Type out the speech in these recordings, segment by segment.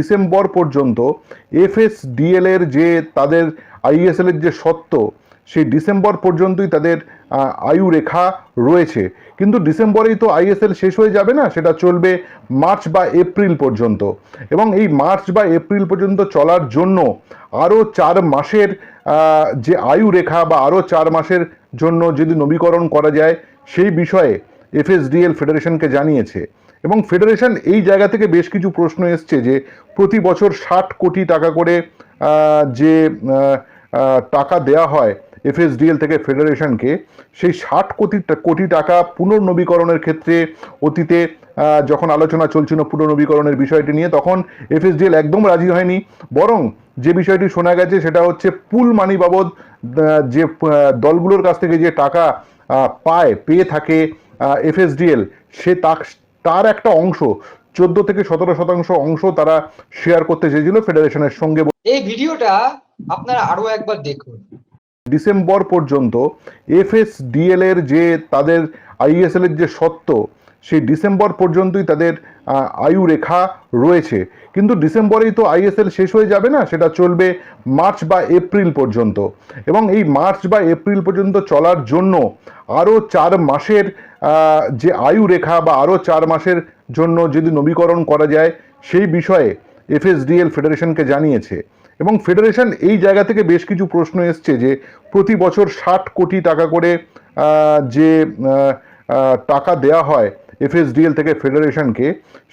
December পর্যন্ত FSDL এর যে তাদের আইএসএল এর যে সত্ত্ব সেই ডিসেম্বর পর্যন্তই তাদের আয়ু রেখা রয়েছে। কিন্তু ডিসেম্বরেই তো আইএসএল শেষ হয়ে যাবে না, সেটা চলবে মার্চ বা এপ্রিল পর্যন্ত। এবং এই মার্চ বা এপ্রিল পর্যন্ত চলার জন্য আরও চার মাসের যে আয়ু রেখা বা আরও চার মাসের জন্য যদি নবীকরণ করা যায়, সেই বিষয়ে এফএসডিএল ফেডারেশনকে জানিয়েছে। এবং ফেডারেশন এই জায়গা থেকে বেশ কিছু প্রশ্ন এসছে যে প্রতি বছর ষাট কোটি টাকা করে যে টাকা দেয়া হয় এফএসডিএল থেকে ফেডারেশনকে, সেই ষাট কোটি কোটি টাকা পুনর্নবীকরণের ক্ষেত্রে অতীতে যখন আলোচনা চলছিল পুনর্নবীকরণের বিষয়টি নিয়ে, তখন এফএসডিএল একদম রাজি হয়নি। বরং যে বিষয়টি শোনা গেছে সেটা হচ্ছে পুল মানি বাবদ যে দলগুলোর কাছ থেকে যে টাকা পায়, পেয়ে থাকে এফএসডিএল, সে তার একটা অংশ চোদ্দ থেকে সতেরো শতাংশ অংশ তারা শেয়ার করতে চেয়েছিল ফেডারেশনের সঙ্গে। এই ভিডিওটা আপনারা আরও একবার দেখুন। ডিসেম্বর পর্যন্ত এফএসডিএল এর যে তাদের আইএসএল এর যে সত্ত্ব সেই ডিসেম্বর পর্যন্তই তাদের আয়ু রেখা রয়েছে। কিন্তু ডিসেম্বরেই তো আইএসএল শেষ হয়ে যাবে না সেটা চলবে মার্চ বা এপ্রিল পর্যন্ত। এবং এই মার্চ বা এপ্রিল পর্যন্ত চলার জন্য আরও চার মাসের যে আয়ু রেখা বা আরও চার মাসের জন্য যদি নবীকরণ করা যায়, সেই বিষয়ে এফএসডিএল ফেডারেশনকে জানিয়েছে। এবং ফেডারেশন এই জায়গা থেকে বেশ কিছু প্রশ্ন এসছে যে, প্রতি বছর ষাট কোটি টাকা করে যে টাকা দেয়া হয় এফএসডিএল থেকে ফেডারেশনকে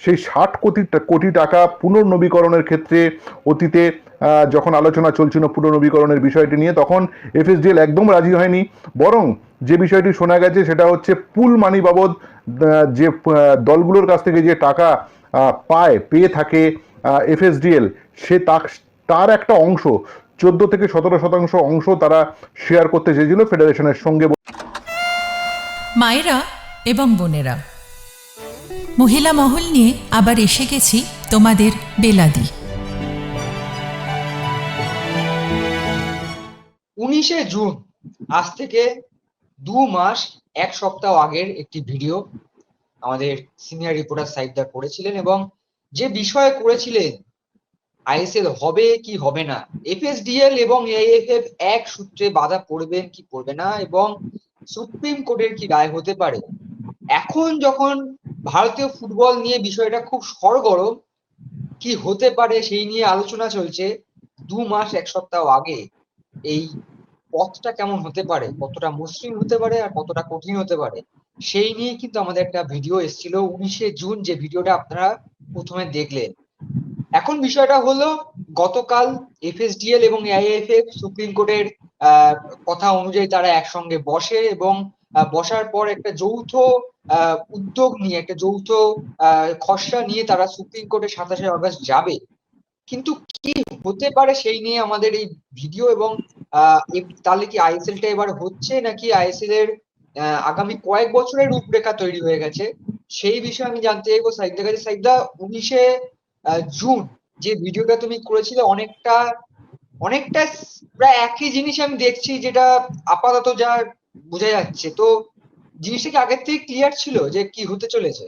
সেই ষাট কোটি কোটি টাকা পুনর্নবীকরণের ক্ষেত্রে অতীতে যখন আলোচনা চলছিল পুনর্নবীকরণের বিষয়টি নিয়ে, তখন এফএসডিএল একদম রাজি হয়নি। বরং যে বিষয়টি শোনা গেছে সেটা হচ্ছে পুল মানি বাবদ যে দলগুলোর কাছ থেকে যে টাকা পায় পেয়ে থাকে এফএসডিএল সে তা- তার একটা অংশ চোদ্দ থেকে সতেরো শতাংশ অংশ তারা শেয়ার করতে চেয়েছিল ফেডারেশনের সঙ্গে। মায়েরা এবং বোনেরা মহিলা মহল নিয়ে আবার এসে গেছি তোমাদের বেলাদি। উনিশে জুন আজ থেকে দু মাস, এক সপ্তাহ আগের একটি ভিডিও আমাদের সিনিয়র রিপোর্টার সাইদদার করেছিলেন এবং যে বিষয়ে করেছিলেন, আইএসএল হবে কি হবে না, এফএসডিএল এবং এএফএফ এক সূত্রে বাধা পড়বেন কি পড়বে না এবং সুপ্রিম কোর্টের কি রায় হতে পারে? এখন যখন ভারতীয় ফুটবল নিয়ে বিষয়টা খুব সরগরম, কি হতে পারে সেই নিয়ে আলোচনা চলছে দু মাস, এক সপ্তাহ আগে এই পথটা কেমন হতে পারে? কতটা মসৃণ হতে পারে আর কতটা কঠিন হতে পারে? সেই নিয়ে কিন্তু আমাদের একটা ভিডিও এসেছিল উনিশে জুন, যে ভিডিওটা আপনারা প্রথমে দেখলেন। এখন বিষয়টা হলো, গতকাল এফএসডিএল এবং এআইএফএফ সুপ্রিম কোর্টের কথা অনুযায়ী তারা একসঙ্গে বসে এবং বসার পর একটা যৌথ উদ্যোগ নিয়ে, একটা যৌথ খসড়া নিয়ে তারা সুপ্রিম কোর্টে সাতাশে আগস্ট যাবে। কিন্তু কি হতে পারে সেই নিয়ে আমাদের এই ভিডিও এবং তাহলে কি আইএসএল টা এবার হচ্ছে নাকি আইএসএল এর আগামী কয়েক বছরের রূপরেখা তৈরি হয়ে গেছে? সেই বিষয়ে আমি জানতে চাইব সাইদা কাছে। সাইদা, উনিশে জুন যে ভিডিওটা তুমি করেছিলে, অনেকটা অনেকটা প্রায় একই জিনিস আমি দেখছি যেটা আপাতত যা বোঝা যাচ্ছে। তো জিনিসটা কি আগের থেকে ক্লিয়ার ছিল যে কি হতে চলেছে?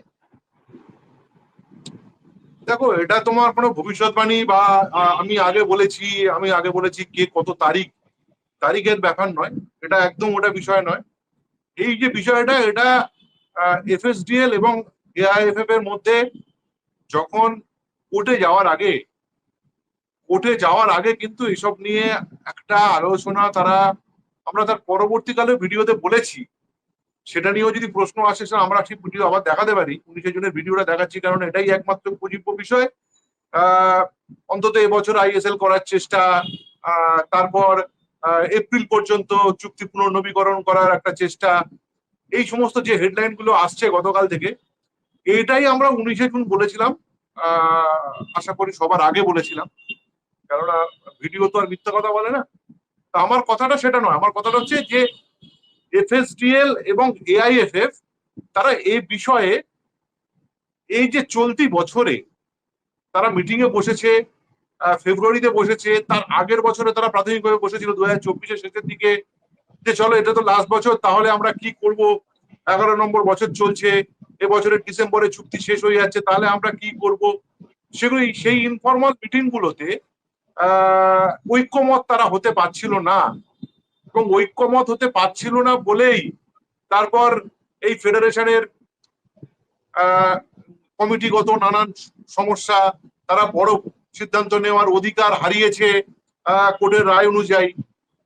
দেখো, এটা তোমার কোনো ভবিষ্যৎবাণী বা আমি আগে বলেছি, আমি আগে বলেছি কে কত তারিখ তারিখের ব্যাপার নয় এটা একদম ওটা বিষয় নয়। এই যে বিষয়টা এটা এফএসডিএল এবং এআইএফএফ এর মধ্যে যখন কোর্টে যাওয়ার আগে কোর্টে যাওয়ার আগে কিন্তু এসব নিয়ে একটা আলোচনা তারা আমরা তার পরবর্তীকালে ভিডিওতে বলেছি। সেটা নিয়েও যদি প্রশ্ন আসে সেটা আমরা সেই ভিডিও আবার দেখাতে পারি। উনিশে জনের ভিডিওটা দেখাচ্ছি কারণ এটাই একমাত্র উপজীব্য বিষয়। আহ, অন্তত এবছর আইএসএল করার চেষ্টা তারপর এপ্রিল পর্যন্ত চুক্তি পুনর্নবীকরণ করার একটা চেষ্টা। এই সমস্ত যে হেডলাইনগুলো আসছে গতকাল থেকে, এটাই আমরা উনিশে জুন বলেছিলাম। আশা করি সবার আগে বলেছিলাম। কেননা ভিডিও তো আর মিথ্যা কথা বলে না। তা আমার কথাটা সেটা নয়। আমার কথাটা হচ্ছে যে এফএসডিএল এবং এআইএফএফ, তারা এ বিষয়ে এই যে চলতি বছরে তারা মিটিং এ বসেছে ফেব্রুয়ারিতে বসেছে, তার আগের বছরে তারা প্রাথমিকভাবে বসেছিল দু হাজার চব্বিশের শেষের দিকে। যে চলো, এটা তো লাস্ট বছর, তাহলে আমরা কি করব? এগারো নম্বর বছর চলছে এবছরের ডিসেম্বরে চুক্তি শেষ হয়ে যাচ্ছে, তাহলে আমরা কি করব? সেগুলি, সেই ইনফর্মাল মিটিং গুলোতে ঐক্যমত তারা হতে পারছিল না। এবং ঐক্যমত হতে পারছিল না বলেই তারপর এই ফেডারেশনের কমিটিগত নানান সমস্যা, তারা বড় সিদ্ধান্ত নেওয়ার অধিকার হারিয়েছে কোর্টের রায় অনুযায়ী।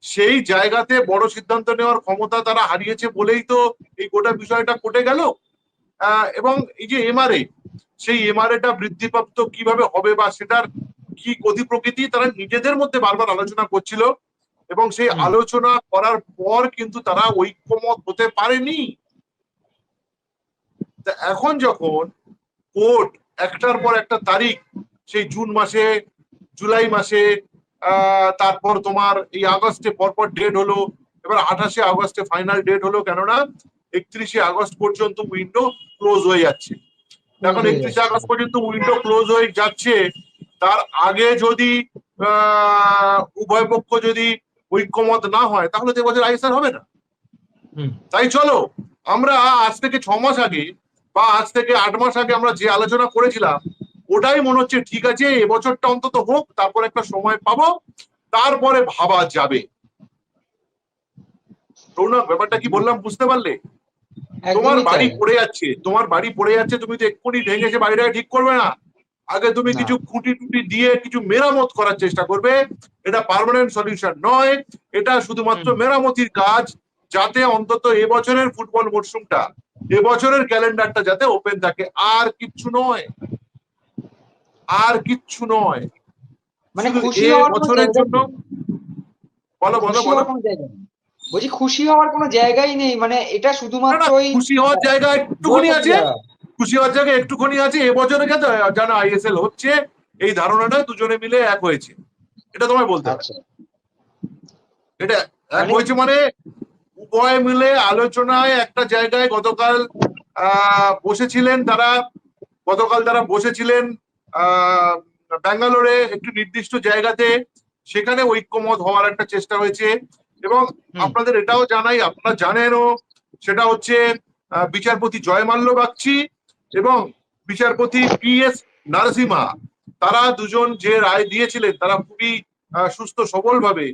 সেই জায়গাতে বড় সিদ্ধান্ত নেওয়ার ক্ষমতা তারা হারিয়েছে বলেই তো এই গোটা বিষয়টা কোর্টে গেল। এবং এই যে এমআরএ সেই এমআরএটা বৃদ্ধিপ্রাপ্ত কীভাবে হবে বা সেটার কি গতি প্রকৃতি তারা নিজেদের মধ্যে বারবার আলোচনা করছিল। এবং সেই আলোচনা করার পর কিন্তু তারা ঐক্যমত হতে পারেনি। তা এখন যখন কোর্ট একটার পর একটা তারিখ সেই জুন মাসে জুলাই মাসে তারপর তোমার এই আগস্টে পরপর ডেট হলো। এবার আঠাশে আগস্টে ফাইনাল ডেট হলো কেননা একত্রিশে আগস্ট পর্যন্ত উইন্ডো ক্লোজ হয়ে যাচ্ছে। এখন একত্রিশে আগস্ট পর্যন্ত উইন্ডো ক্লোজ হয়ে যাচ্ছে। তার আগে যদি আহ, উভয় পক্ষ যদি ঐক্যমত না হয় তাহলে তো এবছর আইসার হবে না। তাই চলো আমরা আজ থেকে ছ মাস আগে বা আজ থেকে আট মাস আগে আমরা যে আলোচনা করেছিলাম ওটাই মনে হচ্ছে ঠিক আছে এবছরটা অন্তত হোক তারপর একটা সময় পাবো তারপরে ভাবা যাবে। রৌনক ব্যাপারটা কি বললাম বুঝতে পারলে? তোমার বাড়ি পড়ে যাচ্ছে তোমার বাড়ি পড়ে যাচ্ছে তুমি তো এক্ষুনি ভেঙে এসে বাড়িটাকে ঠিক করবে না। আগে তুমি কিছু খুঁটি টুটি দিয়ে কিছু মেরামত করার চেষ্টা করবে এটা পার্মানেন্ট সলিউশন নয় এটা শুধুমাত্র মেরামতির কাজ যাতে অন্তত এবছরের ফুটবল মরশুমটা এবছরের ক্যালেন্ডারটা যাতে ওপেন থাকে আর কিচ্ছু নয়। আর কিচ্ছু নয়। মানে খুশি হওয়ার বছরের জন্য বলো বলো খুশি বলো। বলছি খুশি হওয়ার কোনো জায়গাই নেই মানে এটা শুধুমাত্র শুধুমাত্রই খুশি হওয়ার জায়গা একটুখানি আছে। খুশি হওয়ার জায়গায় একটুখানি আছে। এবছরে যাতে যেন আইএসএল হচ্ছে এই ধারণাটা দুজনে মিলে এক হয়েছে। এটা তোমায় বলতে হবে। আচ্ছা। এটা এক মানে- হয়েছে মানে উভয় মিলে আলোচনায় একটা জায়গায় গতকাল আহ, বসেছিলেন তারা। গতকাল তারা বসেছিলেন ব্যাঙ্গালোরে একটি নির্দিষ্ট জায়গাতে সেখানে ঐক্যমত হওয়ার একটা চেষ্টা হয়েছে এবং আপনাদের এটাও জানাই আপনারা জানেনও সেটা হচ্ছে বিচারপতি জয়মাল্য বাগচি এবং বিচারপতি পি এস নারসিমহা তারা দুজন যে রায় দিয়েছিলেন তারা খুবই সুস্থ সবল ভাবে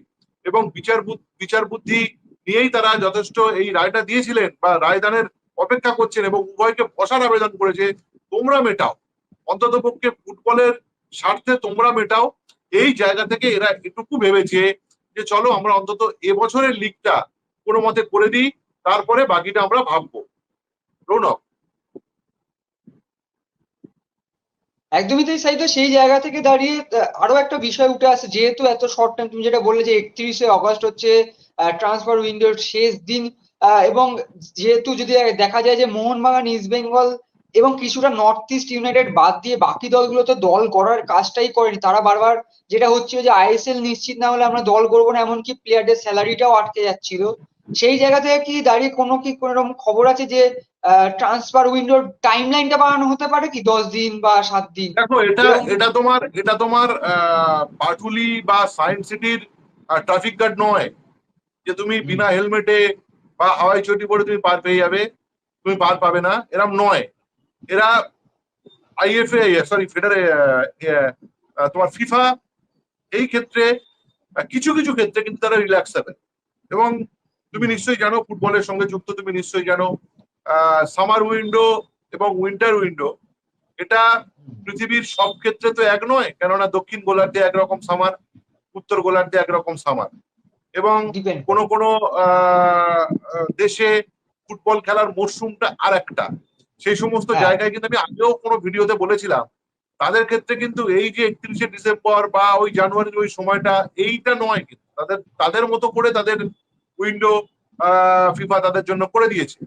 এবং বিচার বিচার বুদ্ধি নিয়েই তারা যথেষ্ট এই রায়টা দিয়েছিলেন বা রায়দানের অপেক্ষা করছেন এবং উভয়কে বসার আবেদন করেছে। তোমরা মেটাও। অন্তত পক্ষে ফুটবলের স্বার্থে তোমরা মেটাও। এই জায়গা থেকে এরা এটুকু ভেবেছে যে চলো আমরা অন্তত এবছরের লিগটা কোনো মতে করে দিই, তারপরে বাকিটা আমরা ভাববো। রৌনক। একদমই তাই সাইদা সেই জায়গা থেকে দাঁড়িয়ে আরও একটা বিষয় উঠে আসে, যেহেতু এত শর্ট টাইম তুমি যেটা বললে যে একত্রিশে অগস্ট হচ্ছে ট্রান্সফার উইন্ডোর শেষ দিন এবং যেহেতু যদি দেখা যায় যে মোহনবাগান ইস্ট বেঙ্গল এবং কিছুটা নর্থ ইস্ট ইউনাইটেড বাদ দিয়ে বাকি দলগুলো তো দল করার কাজটাই করেনি। তারা বারবার যেটা হচ্ছে যে আইএসএল নিশ্চিত না হলে আমরা দল করব না এমনকি প্লেয়ারদের স্যালারিটাও আটকে যাচ্ছিল। সেই জায়গা থেকে কি দাঁড়িয়ে কোনো কি কোনো রকম খবর আছে যে ট্রান্সফার উইন্ডোর টাইম লাইনটা বাড়ানো হতে পারে কি? দশ দিন বা সাত দিন? দেখো এটা এটা তোমার এটা তোমার পাটুলি বা সায়েন্স সিটির ট্রাফিক গার্ড নয় যে তুমি বিনা হেলমেটে বা হাওয়াই চটি পরে তুমি পার পেয়ে যাবে তুমি পার পাবে না এরম নয়। এরা আইএফএ সরি ফেডারে তোমার ফিফা এই ক্ষেত্রে কিছু কিছু ক্ষেত্রে কিন্তু তারা রিল্যাক্স হবে। এবং তুমি নিশ্চয়ই জানো ফুটবলের সঙ্গে যুক্ত তুমি নিশ্চয়ই জানো সামার উইন্ডো এবং উইন্টার উইন্ডো এটা পৃথিবীর সব ক্ষেত্রে তো এক নয় কেননা দক্ষিণ গোলার্ধে একরকম সামার উত্তর গোলার্ধে একরকম সামার এবং কোন কোন দেশে ফুটবল খেলার মরশুমটা আর একটা সেই সমস্ত হ্যাঁ। জায়গায় কিন্তু আমি আগেও কোনো ভিডিওতে বলেছিলাম তাদের ক্ষেত্রে কিন্তু এই যে একত্রিশে ডিসেম্বর বা ওই জানুয়ারির ওই সময়টা এইটা নয় কিন্তু তাদের তাদের মতো করে তাদের উইন্ডো ফিফা তাদের জন্য করে দিয়েছে।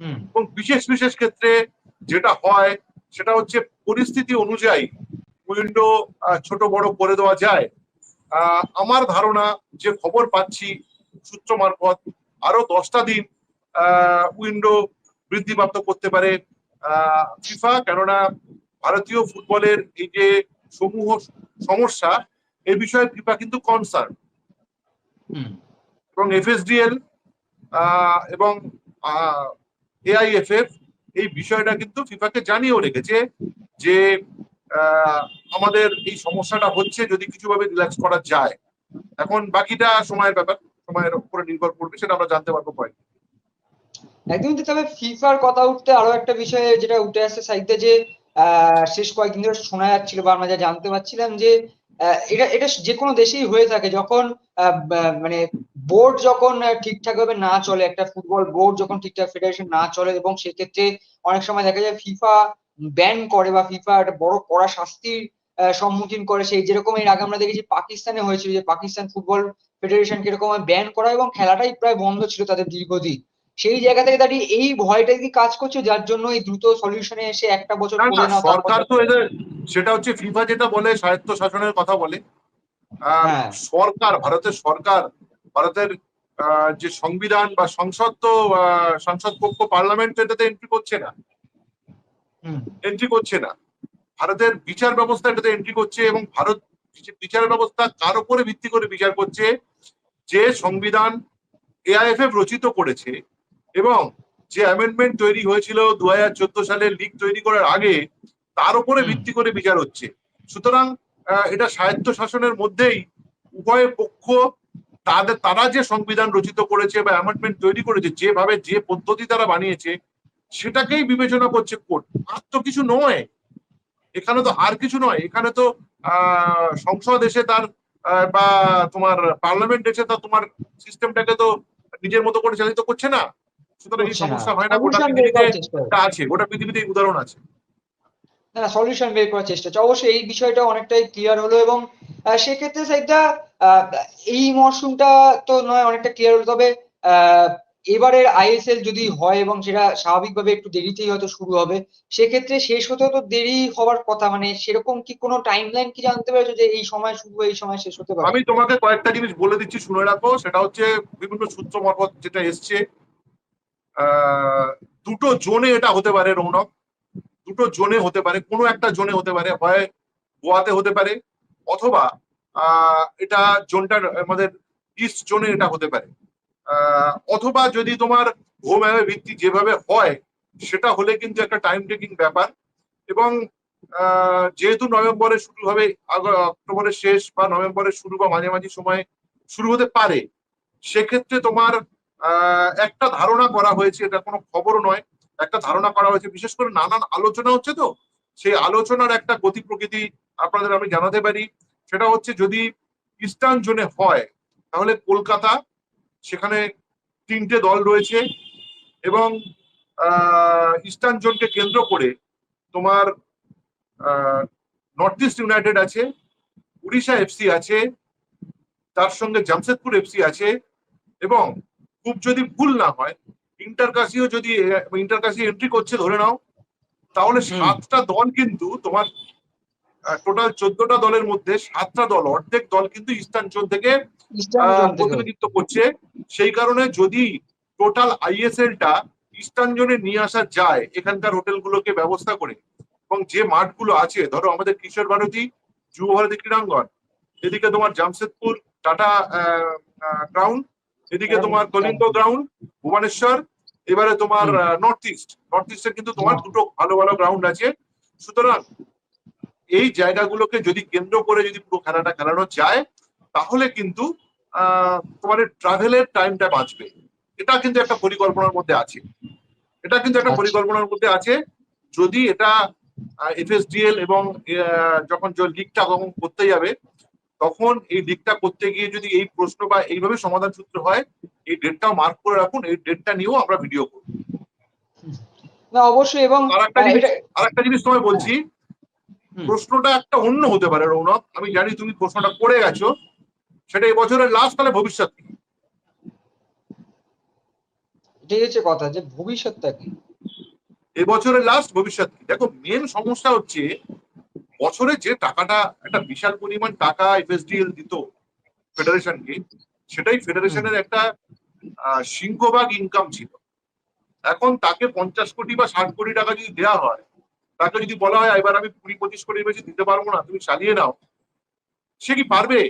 হুম। এবং বিশেষ বিশেষ ক্ষেত্রে যেটা হয় সেটা হচ্ছে পরিস্থিতি অনুযায়ী উইন্ডো ছোট বড় করে দেওয়া যায়। আহ, আমার ধারণা যে খবর পাচ্ছি সূত্র মারফত আরও দশটা দিন উইন্ডো বৃদ্ধিপ্রাপ্ত করতে পারে ফিফা কেননা ভারতীয় ফুটবলের এই যে সমূহ সমস্যা এই বিষয়ে ফিফা কিন্তু কনসার্ন হুম। এবং এফএসডিএল এবং এআইএফএফ এই বিষয়টা কিন্তু ফিফাকে জানিয়েও রেখেছে যে আহ, আমাদের এই সমস্যাটা হচ্ছে যদি কিছুভাবে রিল্যাক্স করা যায়। এখন বাকিটা সময়ের ব্যাপার সময়ের উপরে নির্ভর করবে সেটা আমরা জানতে পারব পরে। একদমই। তবে ফিফার কথা উঠতে আরও একটা বিষয়ে যেটা উঠে আসছে সাইডে যে শেষ কয়েকদিন ধরে শোনা যাচ্ছিল বা আমরা যা জানতে পারছিলাম যে এটা এটা যে কোনো দেশেই হয়ে থাকে যখন মানে বোর্ড যখন ঠিকঠাক ভাবে না চলে, একটা ফুটবল বোর্ড যখন ঠিকঠাক ফেডারেশন না চলে এবং সেক্ষেত্রে অনেক সময় দেখা যায় ফিফা ব্যান করে বা ফিফা একটা বড় কড়া শাস্তির সম্মুখীন করে সেই যেরকম এর আগে আমরা দেখেছি পাকিস্তানে হয়েছিল যে পাকিস্তান ফুটবল ফেডারেশন কীরকম ব্যান করা এবং খেলাটাই প্রায় বন্ধ ছিল তাদের দীর্ঘদিন সেই জায়গা থেকে দাঁড়িয়ে এই ভয়টা কি কাজ করছে যার জন্য এই দ্রুত সলিউশনে এসে একটা বছর সরকার তো এদের সেটা হচ্ছে ফিফা যেটা বলে স্বায়ত্ত শাসনের কথা বলে। হ্যাঁ। সরকার ভারতের সরকার ভারতের যে সংবিধান বা সংসদ তো সংসদ পক্ষ পার্লামেন্ট এটাতে এন্ট্রি করছে না। এন্ট্রি করছে না। ভারতের বিচার ব্যবস্থা এটাতে এন্ট্রি করছে এবং ভারত বিচার ব্যবস্থা কার উপরে ভিত্তি করে বিচার করছে? যে সংবিধান এআইএফএফ রচিত করেছে এবং যে অ্যামেন্ডমেন্ট তৈরি হয়েছিল দু হাজার চোদ্দ সালে লিগ তৈরি করার আগে তার উপরে ভিত্তি করে বিচার হচ্ছে। সুতরাং এটা স্বায়ত্ত শাসনের মধ্যেই উভয় পক্ষ তাদের তারা যে সংবিধান রচিত করেছে বা অ্যামেন্ডমেন্ট তৈরি করেছে যেভাবে যে পদ্ধতি তারা বানিয়েছে সেটাকেই বিবেচনা করছে কোর্ট। আর তো কিছু নয়। এখানে তো আর কিছু নয়। এখানে তো আহ, সংসদ এসে তার বা তোমার পার্লামেন্ট এসে তার তোমার সিস্টেমটাকে তো নিজের মতো করে চালিত করছে না। সুতরাং এই সমস্যা হয় না গোটা পৃথিবীতে করার চেষ্টা এটা আছে গোটা পৃথিবীতে এই উদাহরণ আছে। না সলিউশন বের করার চেষ্টা হচ্ছে অবশ্যই এই বিষয়টা অনেকটাই ক্লিয়ার হলো এবং আহ, সেক্ষেত্রে এই মরশুমটা তো নয় অনেকটা ক্লিয়ার হলো। তবে আহ, এবারের আইএসএল যদি হয় এবং সেটা স্বাভাবিকভাবে একটু দেরিতেই হয়তো শুরু হবে সেক্ষেত্রে শেষ হতেও তো দেরি হওয়ার কথা। মানে সেরকম কি কোনো টাইমলাইন কি জানতে পেরেছ যে এই সময় শুরু এই সময় শেষ হতে পারে? আমি তোমাকে কয়েকটা জিনিস বলে দিচ্ছি শুনে রাখো। সেটা হচ্ছে বিভিন্ন সূত্র মারফত যেটা এসছে দুটো জোনে এটা হতে পারে রৌনক। দুটো জোনে হতে পারে, কোনো একটা জোনে হতে পারে, হয় গোয়াতে হতে পারে, অথবা এটা জোনটা আমাদের ইস্ট জোনে এটা হতে পারে। অথবা যদি তোমার হোম অ্যাওয়ে ভিত্তি যেভাবে হয়, সেটা হলে কিন্তু একটা টাইম টেকিং ব্যাপার। এবং যেহেতু নভেম্বরে শুরু হবে অক্টোবরের শেষ বা নভেম্বরের শুরু বা মাঝামাঝি সময় শুরু হতে পারে, সেক্ষেত্রে তোমার একটা ধারণা করা হয়েছে, এটা কোনো খবর নয়, একটা ধারণা করা হয়েছে, বিশেষ করে নানান আলোচনা হচ্ছে তো, সেই আলোচনার একটা গতি প্রকৃতি আপনাদের আমি জানাতে পারি। সেটা হচ্ছে যদি ইস্টার্ন জোনে হয়, তাহলে কলকাতা, সেখানে তিনটে দল রয়েছে এবং ইস্টার্ন জোনকে কেন্দ্র করে তোমার নর্থ ইস্ট ইউনাইটেড আছে, উড়িষ্যা এফসি আছে, তার সঙ্গে জামশেদপুর এফসি আছে এবং খুব যদি ভুল না হয় ইন্টারকাশিও যদি ইন্টারকাশি এন্ট্রি করছে ধরে নাও তাহলে সাতটা দল কিন্তু তোমার টোটাল চোদ্দটা দলের মধ্যে সাতটা দল অর্ধেক দল কিন্তু ইস্টার্ন জোন থেকে প্রতিনিধিত্ব করছে। সেই কারণে যদি টোটাল আইএসএলটা ইস্টার্ন জোনে নিয়ে আসা যায় এখানকার হোটেলগুলোকে ব্যবস্থা করে এবং যে মাঠগুলো আছে ধরো আমাদের কিশোর ভারতী যুব ভারতী ক্রীড়াঙ্গন এদিকে তোমার জামশেদপুর টাটা গ্রাউন্ড এদিকে তোমার কলিঙ্গ গ্রাউন্ড ভুবনেশ্বর এবারে তোমার নর্থ ইস্ট নর্থ ইস্টে কিন্তু তোমার দুটো ভালো ভালো গ্রাউন্ড আছে। সুতরাং এই জায়গাগুলোকে যদি কেন্দ্র করে যদি পুরো খেলাটা খেলানো যায় তাহলে কিন্তু আহ, তোমার ট্রাভেলের টাইমটা বাঁচবে। এটা কিন্তু একটা পরিকল্পনার মধ্যে আছে। এটা কিন্তু একটা আচ্ছা। পরিকল্পনার মধ্যে আছে। যদি এটা এফএসডিএল এবং যখন লিগটা যখন করতে যাবে তখন এই লিগটা করতে গিয়ে যদি এই প্রশ্ন বা এইভাবে সমাধান সূত্র হয় এই ডেটটাও মার্ক করে রাখুন এই ডেটটা নিয়েও আমরা ভিডিও করব। না অবশ্যই এবং আর একটা আহ, জিনিস এটা আর একটা জিনিস তোমায় বলছি প্রশ্নটা একটা অন্য হতে পারে রৌনক। আমি জানি তুমি প্রশ্নটা করে গেছো। সেটা এই বছরের লাস্ট তাহলে ভবিষ্যৎ কি? এটাই হচ্ছে কথা যে ভবিষ্যৎটা কি? এবছরের লাস্ট ভবিষ্যৎ কি? দেখো মেন সমস্যা হচ্ছে বছরে যে টাকাটা একটা বিশাল পরিমাণ টাকা এফএসডিএল দিত ফেডারেশনকে, সেটাই ফেডারেশনের একটা সিংহভাগ ইনকাম ছিল। এখন তাকে পঞ্চাশ কোটি বা ষাট কোটি টাকা যদি দেওয়া হয়, তাকে যদি বলা হয়, এবার আমি কুড়ি পঁচিশ কোটির বেশি দিতে পারব না, তুমি চালিয়ে নাও। সে কি পারবে?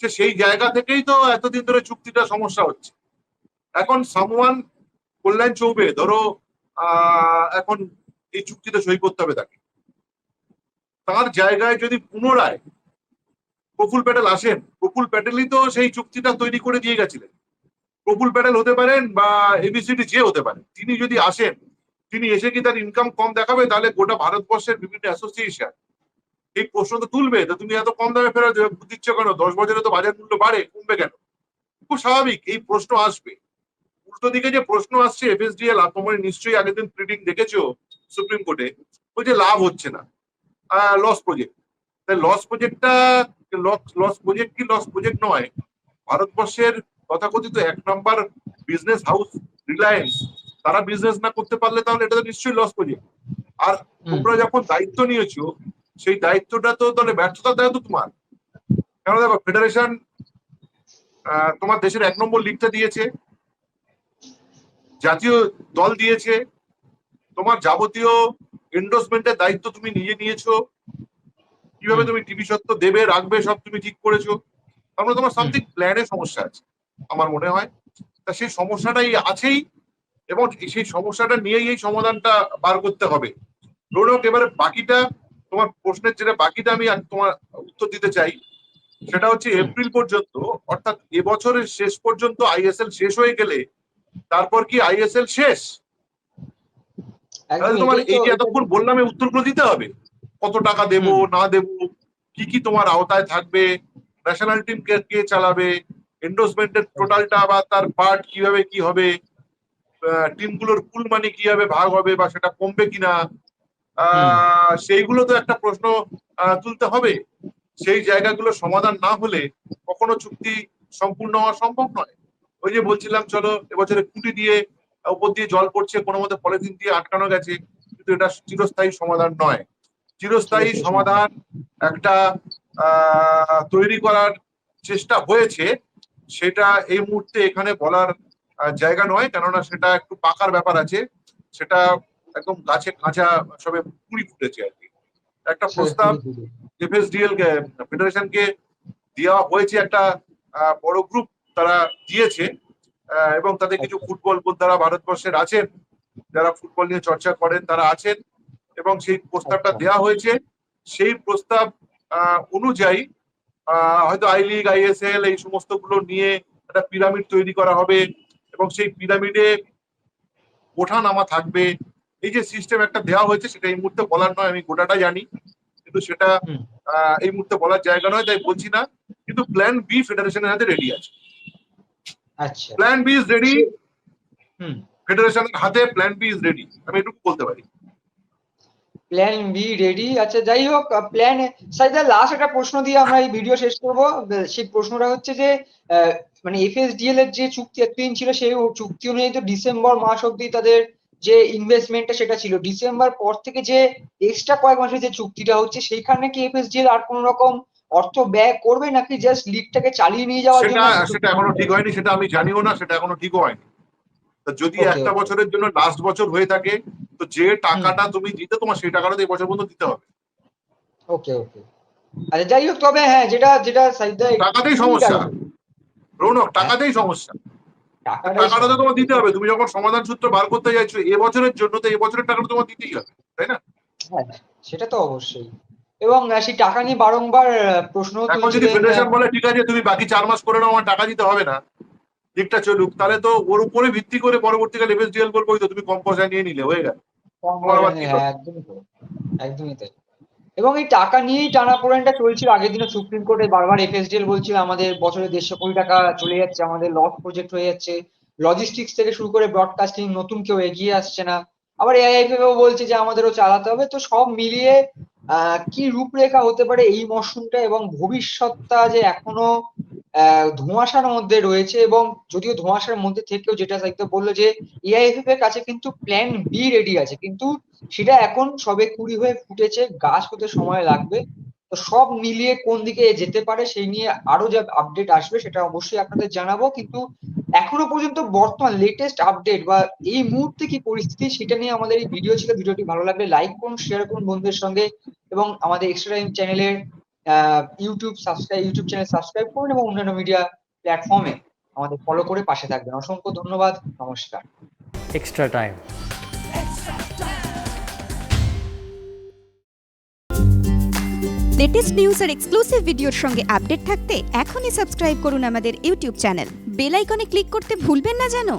সে সেই জায়গা থেকেই তো এতদিন ধরে চুক্তিটা সমস্যা হচ্ছে। এখন সামওয়ান, কল্যাণ চৌবে, ধরো এখন এই চুক্তিতে সই করতে হবে তাকে। তার জায়গায় যদি পুনরায় প্রফুল প্যাটেল আসেন, প্রফুল প্যাটেলই তো সেই চুক্তিটা তৈরি করে দিয়ে গেছিলেন। প্রফুল প্যাটেল হতে পারেন বা এবিসিডি যে হতে পারেন তিনি যদি আসেন, তিনি এসে কি তার ইনকাম কম দেখাবে? তাহলে গোটা ভারতবর্ষের বিভিন্ন অ্যাসোসিয়েশন এই প্রশ্ন তো তুলবে তো তুমি এত কম দামে ফেরত দিচ্ছ কেন? দশ বছরে তো বাজার মূল্য বাড়ে, কমবে কেন? খুব স্বাভাবিক, এই প্রশ্ন আসবে। উল্টো দিকে যে প্রশ্ন আসছে এফএসডিএল তোমার নিশ্চয়ই আগের দিন প্রিডিং দেখেছ সুপ্রিম কোর্টে, ওই যে লাভ হচ্ছে না। লস প্রজেক্ট তাই লস প্রজেক্টটা লস প্রজেক্ট কি লস প্রজেক্ট নয়? ভারতবর্ষের তথাকথিত এক নম্বর বিজনেস হাউস রিলায়েন্স তারা বিজনেস না করতে পারলে তাহলে এটা তো নিশ্চয়ই লস প্রজেক্ট আর তোমরা যখন দায়িত্ব নিয়েছো সেই দায়িত্বটা তো তাহলে ব্যর্থতার দায় তো তোমার। কেন দেখো ফেডারেশন তোমার দেশের এক নম্বর লিগটা দিয়েছে জাতীয় দল দিয়েছে তোমার যাবতীয় এন্ডোসমেন্টের দায়িত্ব তুমি নিজে নিয়েছো। কীভাবে তুমি টিভি সত্য দেবে রাখবে সব তুমি ঠিক করেছ। তার মানে তোমার সামথিং প্ল্যানের সমস্যা আছে আমার মনে হয়। তা সেই সমস্যাটাই আছেই এবং সেই সমস্যাটা নিয়েই এই সমাধানটা বার করতে হবে। রৌনক এবারে বাকিটা তোমার প্রশ্নের যেটা বাকিটা আমি তোমার উত্তর দিতে চাই। সেটা হচ্ছে এপ্রিল পর্যন্ত অর্থাৎ এবছরের শেষ পর্যন্ত আইএসএল শেষ হয়ে গেলে তারপর কি আইএসএল শেষ? তাহলে তোমার এই যে এতক্ষণ বললাম এই উত্তরগুলো দিতে হবে? কত টাকা দেবো না দেবো কি কি তোমার আওতায় থাকবে ন্যাশনাল টিম কে কে চালাবে এন্ডোসমেন্টের টোটালটা বা তার পার্ট কীভাবে কি হবে টিমগুলোর ফুল মানি কীভাবে ভাগ হবে বা সেটা কমবে কিনা আহ, সেইগুলো তো একটা প্রশ্ন তুলতে হবে। সেই জায়গাগুলো সমাধান না হলে কখনো চুক্তি সম্পূর্ণ হওয়া সম্ভব নয়। ওই যে বলছিলাম চলো এবছরে খুঁটি দিয়ে উপর দিয়ে জল পড়ছে কোনো মতে পলিথিন দিয়ে আটকানো গেছে কিন্তু এটা চিরস্থায়ী সমাধান নয়। চিরস্থায়ী সমাধান একটা তৈরি করার চেষ্টা হয়েছে। সেটা এই মুহূর্তে এখানে বলার জায়গা নয় কেননা সেটা একটু পাকার ব্যাপার আছে। সেটা একদম গাছে কাঁচা সবে কুড়ি ফুটেছে আর কি। একটা প্রস্তাব এফএসডিএল ফেডারেশনকে দেওয়া হয়েছে একটা আহ, বড় গ্রুপ তারা দিয়েছে। এবং তাদের কিছু ফুটবল বোদ্ধারা ভারতবর্ষের আছেন যারা ফুটবল নিয়ে চর্চা করেন তারা আছেন এবং সেই প্রস্তাবটা আচ্ছা। দেওয়া হয়েছে। সেই প্রস্তাব অনুযায়ী হয়তো আই লিগ আইএসএল এই সমস্তগুলো নিয়ে একটা পিরামিড তৈরি করা হবে এবং সেই পিরামিডে ওঠা নামা থাকবে। এই যে সিস্টেম একটা দেওয়া হয়েছে সেটা এই মুহূর্তে বলার নয় আমি গোটাটা জানি কিন্তু সেটা আহ, এই মুহূর্তে বলার জায়গা নয় তাই বলছি না। কিন্তু প্ল্যান বি ফেডারেশনের হাতে রেডি আছে। আচ্ছা। Plan B is ready hmm. ফেডারেশনের হাতে প্ল্যান বি ইজ রেডি আমি এটুকু বলতে পারি। প্ল্যান বি রেডি আচ্ছা যাই হোক প্ল্যান সাইদা লাস্ট একটা প্রশ্ন দিয়ে আমরা এই ভিডিও শেষ করব। সেই প্রশ্নটা হচ্ছে যে মানে এফএসডিএল এর যে চুক্তি এতদিন ছিল সেই চুক্তি অনুযায়ী তো ডিসেম্বর মাস অবধি তাদের যে ইনভেস্টমেন্টটা সেটা ছিল। ডিসেম্বর পর থেকে যে এক্সট্রা কয়েক মাসের যে চুক্তিটা হচ্ছে সেইখানে কি এফএসডিএল আর কোন রকম অর্থ ব্যয় করবে নাকি জাস্ট লিগটাকে চালিয়ে নিয়ে যাওয়ার সেটা জন্য? সেটা এখনও ঠিক হয়নি সেটা আমি জানিও না সেটা এখনও ঠিক হয়নি। তা যদি একটা বছরের জন্য লাস্ট বছর হয়ে থাকে তো যে টাকাটা তুমি দিতে তোমার সেই টাকাটা এই বছর পর্যন্ত দিতে হবে। ওকে ওকে আচ্ছা যাই হোক তবে হ্যাঁ যেটা যেটা সাইদা টাকাতেই সমস্যা। রৌনক টাকাতেই সমস্যা। টাকাটা তো তোমার দিতে হবে তুমি যখন সমাধান সূত্র বার করতে চাইছো এবছরের জন্য তো এবছরের টাকাটা তোমার দিতেই হবে তাই না? হ্যাঁ সেটা তো অবশ্যই। এবং সেই টাকা নিয়ে বারংবার প্রশ্ন এখন যদি ফেডারেশন বলে ঠিক আছে তুমি বাকি চার মাস করে নাও আমার টাকা দিতে হবে না। দিকটা চলুক। তাহলে তো ওর উপরে ভিত্তি করে পরবর্তীকালে এফএসডিএল বলব ওই তো তুমি কম পয়সা নিয়ে নিলে হয়ে গেল। হ্যাঁ? একদমই তাই এবং এই টাকা নিয়েই টানাপোড়েনটা চলছিল। আগের দিনে সুপ্রিম কোর্টে বারবার এফএসডিএল বলছিল আমাদের বছরে দেড়শো কোটি টাকা চলে যাচ্ছে আমাদের লস প্রজেক্ট হয়ে যাচ্ছে। লজিস্টিক্স থেকে শুরু করে ব্রডকাস্টিং নতুন কেউ এগিয়ে আসছে না। আবার এআইপিও বলছে যে আমাদেরও চালাতে হবে। তো সব মিলিয়ে কি রূপরেখা হতে পারে এই মরশুমটা এবং ভবিষ্যৎটা যে এখনও ধোঁয়াশার মধ্যে রয়েছে এবং যদিও ধোঁয়াশার মধ্যে থেকেও যেটা সাহিত্য বলল যে এআইএফএফ এর কাছে কিন্তু প্ল্যান বি রেডি আছে। কিন্তু সেটা এখন সবে কুড়ি হয়ে ফুটেছে গাছ হতে সময় লাগবে। তো সব মিলিয়ে কোন দিকে যেতে পারে সেই নিয়ে আরও যা আপডেট আসবে সেটা অবশ্যই আপনাদের জানাব। কিন্তু এখনও পর্যন্ত বর্তমান লেটেস্ট আপডেট বা এই মুহূর্তে কি পরিস্থিতি সেটা নিয়ে আমাদের এই ভিডিও ছিল। ভিডিওটি ভালো লাগলে লাইক করুন শেয়ার করুন বন্ধুদের সঙ্গে। এবং আমাদের এক্সট্রা টাইম চ্যানেলের YouTube subscribe YouTube channel subscribe করুন এবং অন্যান্য মিডিয়া প্ল্যাটফর্মে আমাদের ফলো করে পাশে থাকবেন। অসংখ্য ধন্যবাদ নমস্কার। Extra time লেটেস্ট নিউজ আর এক্সক্লুসিভ ভিডিওর সঙ্গে আপডেট থাকতে এখনই সাবস্ক্রাইব করুন আমাদের ইউটিউব চ্যানেল বেল আইকনে ক্লিক করতে ভুলবেন না জানো